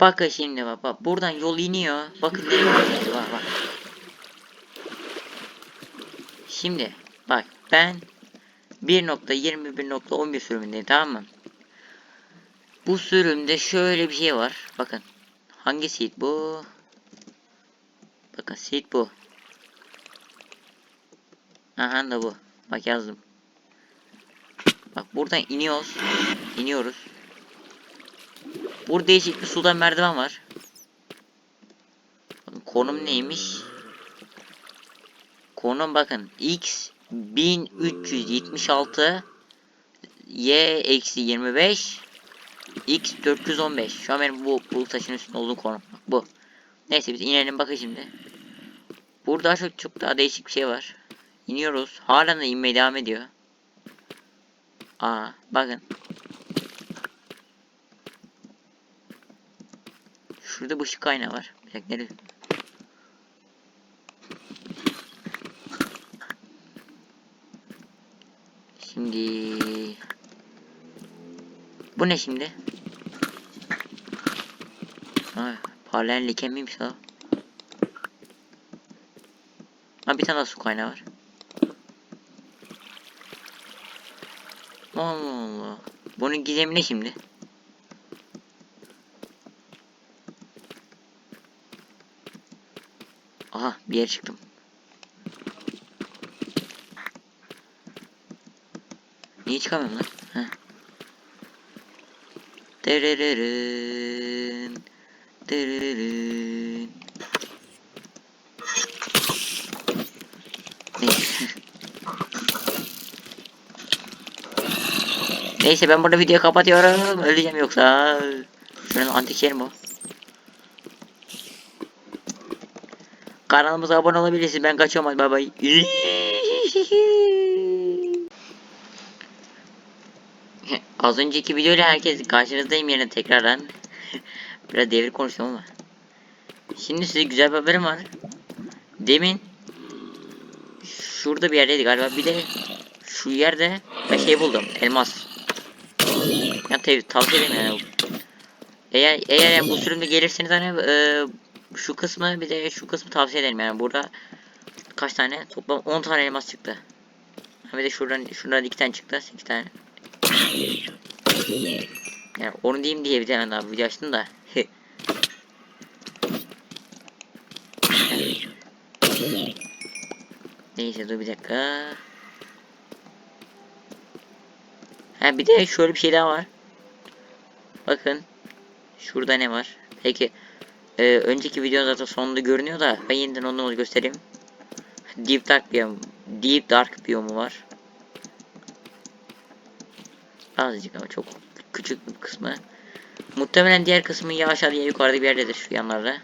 Bakın şimdi bak, bak buradan yol iniyor. Bakın nereye gidiyor bak bak. Şimdi bak ben 1.21.11 sürümündeyim tamam mı? Bu sürümde şöyle bir şey var. Bakın. Hangi seed bu? Bakın seed bu. Aha da bu. Bak yazdım. Bak buradan iniyoruz. İniyoruz. Burada değişik bir sudan merdiven var. Konum neymiş? Konum bakın. X 1376 Y eksi 25 X 415. Şu an benim bu bulut taşının üstünde olduğum konum. Bak bu. Neyse biz inelim bakın şimdi. Burada çok çok daha değişik bir şey var. İniyoruz. Hala da inmeye devam ediyor. Aa bakın. Şurada bir ışık kaynağı var. Bir dakika nereye? Şimdi bu ne şimdi? Ha, parlayan leke miymiş o? Ha bir tane daha su kaynağı var. Allah Allah. Bunun gizemi ne şimdi? Aha bir yere çıktım. Niye çıkamıyorum lan? Heh. Dırırırın. Dırırırın. Neyse. Neyse ben burada videoyu kapatıyorum. Öleceğim yoksa. Şuranın antik yerim o. Kanalımıza abone olabilirsiniz. Ben kaçıyorum hadi bay bay. Az önceki videoyla herkes karşınızdayım yine tekrardan. Biraz devir konuştum ama. Şimdi size güzel bir haberim var. Demin şurada bir yerdeydi galiba. Bir de şu yerde ben şey buldum. Elmas. Ya tabi tavsiye ederim yani. Eğer eğer yani bu sürümde gelirseniz hani e, şu kısmı bir de şu kısmı tavsiye ederim yani burada kaç tane toplam 10 tane elmas çıktı. Bir de şuradan şuradan iki tane çıktı 8 tane. Yani onu diyeyim diye bir tane daha video da. Neyse dur bir dakika. Ha bir de şöyle bir şey daha var. Bakın. Şurada ne var? Peki. Ee, önceki video zaten sonunda görünüyor da ben yeniden onu göstereyim. Deep Dark biyom, Deep Dark biyomu var. Azıcık ama çok küçük bir kısmı. Muhtemelen diğer kısmı ya aşağıda ya yukarıda bir yerdedir şu yanlarda.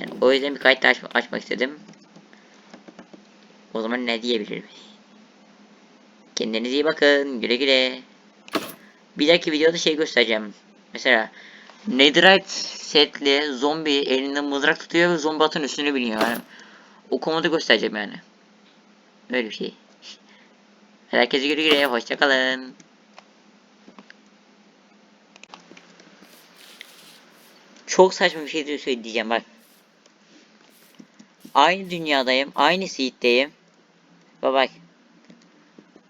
Yani o yüzden bir kayıt aç açmak istedim. O zaman ne diyebilirim? Kendinize iyi bakın. Güle güle. Bir dahaki videoda şey göstereceğim. Mesela Netherite setli zombi elinde mızrak tutuyor ve zombi atın üstüne biniyor yani. O komodu göstereceğim yani. Öyle bir şey. Herkese güle güle. Hoşçakalın. Çok saçma bir şey söyleyeceğim bak. Aynı dünyadayım. Aynı seeddeyim. Bak bak.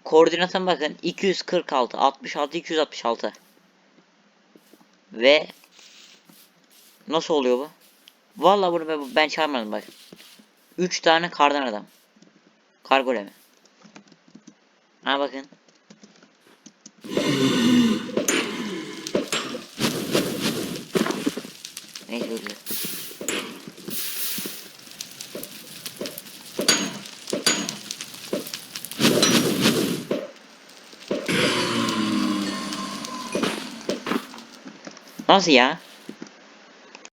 Koordinatım bakın 246 66 266 ve nasıl oluyor bu? Vallahi bunu ben, çağırmadım bak. 3 tane kardan adam. Kargo mi? Ha bakın. Neyse dur. Nasıl ya?